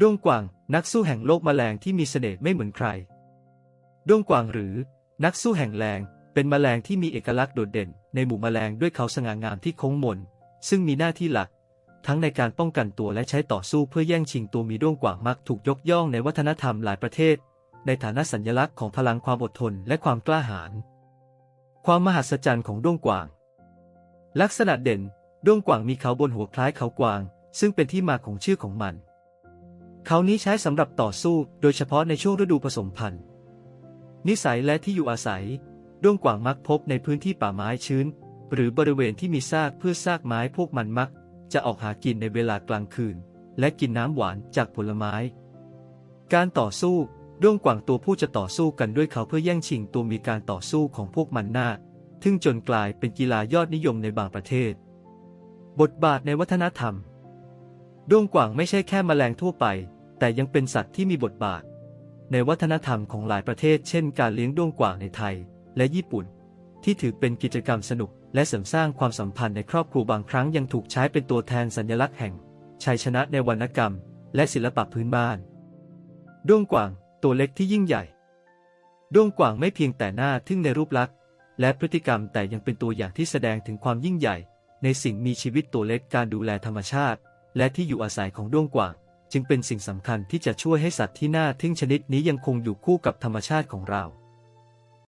ด้วงกวาง นักสู้แห่งโลกแมลงที่มีเสน่ห์ไม่เหมือนใคร ด้วงกวางหรือ นักสู้แห่งแรงเป็นแมลงที่มีเอกลักษณ์โดดเด่น ในหมู่แมลงด้วยเขาสง่างามที่โค้งมน ซึ่งมีหน้าที่หลัก ทั้งในการป้องกันตัวและใช้ต่อสู้เพื่อแย่งชิงตัวมีด้วงกว่างมักถูกยกย่องในวัฒนธรรมหลายประเทศ ในฐานะสัญลักษณ์ของพลังความอดทนและความกล้าหาญความมหัศจรรย์ของด้วงกว่าง ลักษณะเด่นด้วงกว่างมีเขาบนหัวคล้ายเขากวาง ซึ่งเป็นที่มาของชื่อของมัน เขานี้ใช้สำหรับต่อสู้โดยเฉพาะในช่วงฤดูผสมพันธุ์ นิสัยและที่อยู่อาศัย ด้วงกว่างมักพบในพื้นที่ป่าไม้ชื้น หรือบริเวณที่มีซากพืชซากไม้พวกมันมัก จะออกหากินในเวลากลางคืน และกินน้ำหวานจากผลไม้ การต่อสู้ ด้วงกว่างตัวผู้จะต่อสู้กันด้วยเขาเพื่อแย่งชิงตัวมีการต่อสู้ของพวกมันหน้าทึ่งจนกลายเป็นกีฬายอดนิยมในบางประเทศ บทบาทในวัฒนธรรม ด้วงกว่างไม่ใช่แค่แมลงทั่วไป แต่ยังเป็นสัตว์ที่มีบทบาท ในวัฒนธรรมของหลายประเทศ เช่น การเลี้ยงด้วงกว่างในไทย และญี่ปุ่น ที่ถือเป็นกิจกรรมสนุก และเสริมสร้างความสัมพันธ์ในครอบครัวบางครั้งยังถูกใช้เป็นตัวแทนสัญลักษณ์แห่ง ชัยชนะในวรรณกรรม และศิลปะพื้นบ้าน ด้วงกว่าง ตัวเล็กที่ยิ่งใหญ่ ด้วงกว่างไม่เพียงแต่หน้าทึ่งในรูปลักษณ์ และพฤติกรรมแต่ยังเป็นตัวอย่างที่แสดงถึงความยิ่งใหญ่ ในสิ่งมีชีวิตตัวเล็กการดูแลธรรมชาติ และที่อยู่อาศัยของด้วงกว่าง จึงเป็นสิ่งสำคัญที่จะช่วยให้สัตว์ที่น่าทึ่งชนิดนี้ยังคงอยู่คู่กับธรรมชาติของเรา